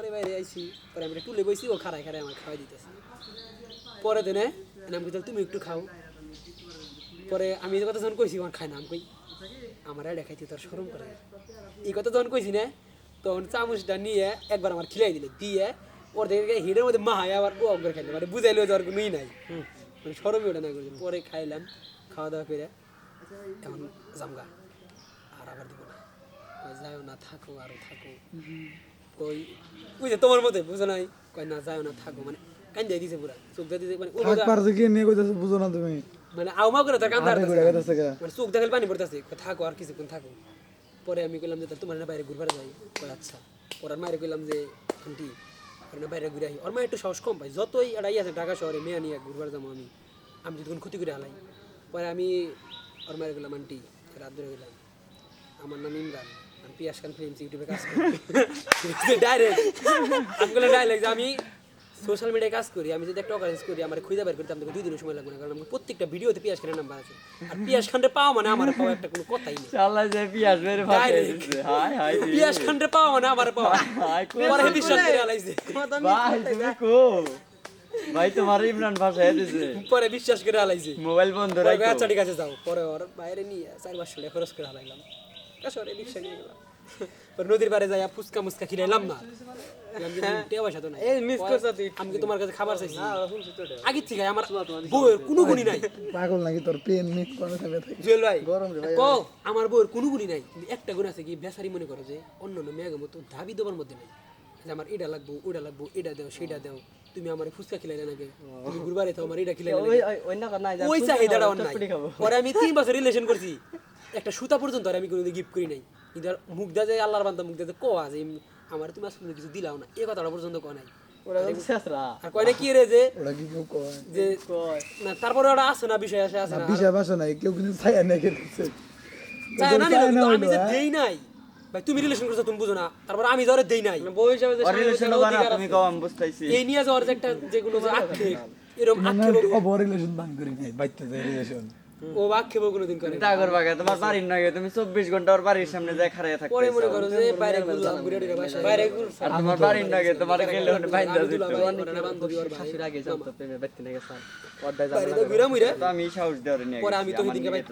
পরে বাইরে আইছি পরে আমি টুলে বইছি ও খারাই খারাই আমার খাওয়াই দিতেছে। পরে দিনে আমি কইতাম তুমি একটু খাও। পরে আমি এই কথা যখন কইছি আমার খাই না আমি কই আমার এটা খাইতে তোর শরম করে এই কথা যখন কইছি না তখন চামচটা নিয়ে একবার আমার খিলাই দিলে দিয়ে ওর দেখে হিডের মধ্যে মাহায় আবার ও অগ্র খাইলে। মানে বুঝাইলো যে ওর কোনোই নাই। মানে সরমই ওটা না করছে পরে খাইলাম খাওয়া দাওয়া করে এখন জামগা আর আবার দিব না। যাও না থাকো আরও থাকো। কই? ওই যে তোমার মতে বুঝো নাই? কয় না যাও না থাকো। মানে কান্দে দিছে পুরা। চোখ দিয়ে দিছে মানে কি নিয়ে কইতাছে বুঝো না তুমি। মানে আউমা করে মানে চোখ দেখালে পানি পড়তেছে। থাকো আর কিছুক্ষণ থাকো। পরে আমি কইলাম যে তোমার না বাইরে ঘুরবার যাই? কয় আচ্ছা। পরে মায়ের কইলাম যে আন্টি না বাইরে ঘুরে আহি। ওর মা একটু সাহস কম পাই যতই এড়াই আছে ঢাকা শহরে মেয়ে নিয়ে ঘুরবার যাব আমি। আমি যদি ক্ষতি করে হালাই। পরে আমি ওর মায়ের গেলাম আন্টি রাত ধরে গেলাম আমার নাম ইমরান। আমি পিয়াস খান ফিল্মস ইউটিউবে কাজ করি। ডাইরেক্ট আমি বলে ডাইরেক্ট আমি সোশ্যাল মিডিয়ায় কাজ করি আমি যদি একটা অকারেন্স করি আমার খুঁজে বের করতে আমাকে দুই দিনের সময় লাগবে না কারণ আমার প্রত্যেকটা ভিডিওতে পিয়াস খানের নাম্বার আছে। আর পিয়াস খানরে পাওয়া মানে আমার পাওয়া একটা কোনো কথাই নেই। শালা যে পিয়াস ফাটাই হাই হাই রে। পিয়াস খানরে পাওয়া মানে আমার পাওয়া। হাই কো পরে বিশ্বাস করে আলাইছে। ভাই তুমি কো ভাই তোমার ইমরান ভাষায় দিছে পরে বিশ্বাস করে আলাইছে। মোবাইল বন্ধ রাখো। আচ্ছা ঠিক আছে যাও। পরে ওর বাইরে নিয়ে চার পাঁচশো টাকা খরচ করে হালাইলাম। কাশরে রিক্সা নিয়ে গেলাম নদীর পাড়ে যাই ফুচকা মুচকা খিলাইলাম না বললাম যে, টিয়া পয়সা তো নাই আমি তোমার কাছে খাবার চাইছি আগে থেকে আমার বউয়ের কোনো গুণই নাই পাগল নাকি তোর পেন মিট করে খাবে জুয়েল ভাই গরম রে ভাই ক আমার বউয়ের কোনো গুণই নাই একটা গুণ আছে কি বেসারি মনে করো যে অন্য অন্য মেয়ের মতো দাবি দেওয়ার মধ্যে নাই যে আমার এটা লাগবো ওটা লাগবো এটা দাও সেটা দাও তুমি আমার ফুচকা খিলাইলে নাকি তুমি ঘুরবারে তো আমার এটা না ওই চাহিদাটা খাব পরে আমি তিন বছর রিলেশন করছি একটা সুতা পর্যন্ত আর আমি কোনোদিন গিফট করি নাই। কিন্তু আর মুখ দা যায় আল্লাহর বান্দা মুখ দা কো আছে আমার তুমি আসলে কিছু দিলাও না এই কথাটা পর্যন্ত কয় নাই। আর কয় না কি রে যে যে না তারপরে ওটা আসে না বিষয় আসে আসে না বিষয় বাসা নাই কেউ কিন্তু ছায়া নিয়ে খেতেছে চায় না নিলো, চায় না কিন্তু আমি যে? দেই নাই। ভাই তুমি রিলেশন করছ তুমি বুঝো না। তারপর আমি যাওয়ার দেই নাই। ওর রিলেশন জানা তুমি কও আমি বুঝতাইছি। এই নিয়ে যে একটা যে আক্ষেপ এরকম আক্ষেপ। অবরিলেশন বান করি নাই বাইতে যায় রিলেশন ও আক্ষেপ কোনোদিন করে। না। টাগর বাগা তোমার বাড়ির নাগে তুমি চব্বিশ ঘণ্টা ওর বাড়ির সামনে যায় খাড়াইয়া থাকো পরে মনে করো যে বাইরে ঘুরলাম ঘুরে ঘুরে বাসায় বাইরে আর তোমার বাড়ির নাগে তোমার গেলে ওটা বাইন্দা আমি দিত শাশুড়ি আগে জানতো প্রেমে ব্যক্তি নাগে স্যার অর্ধায় তো আমি সাহস দেওয়ার নিয়ে পরে আমি তো ওইদিকে বাইতে।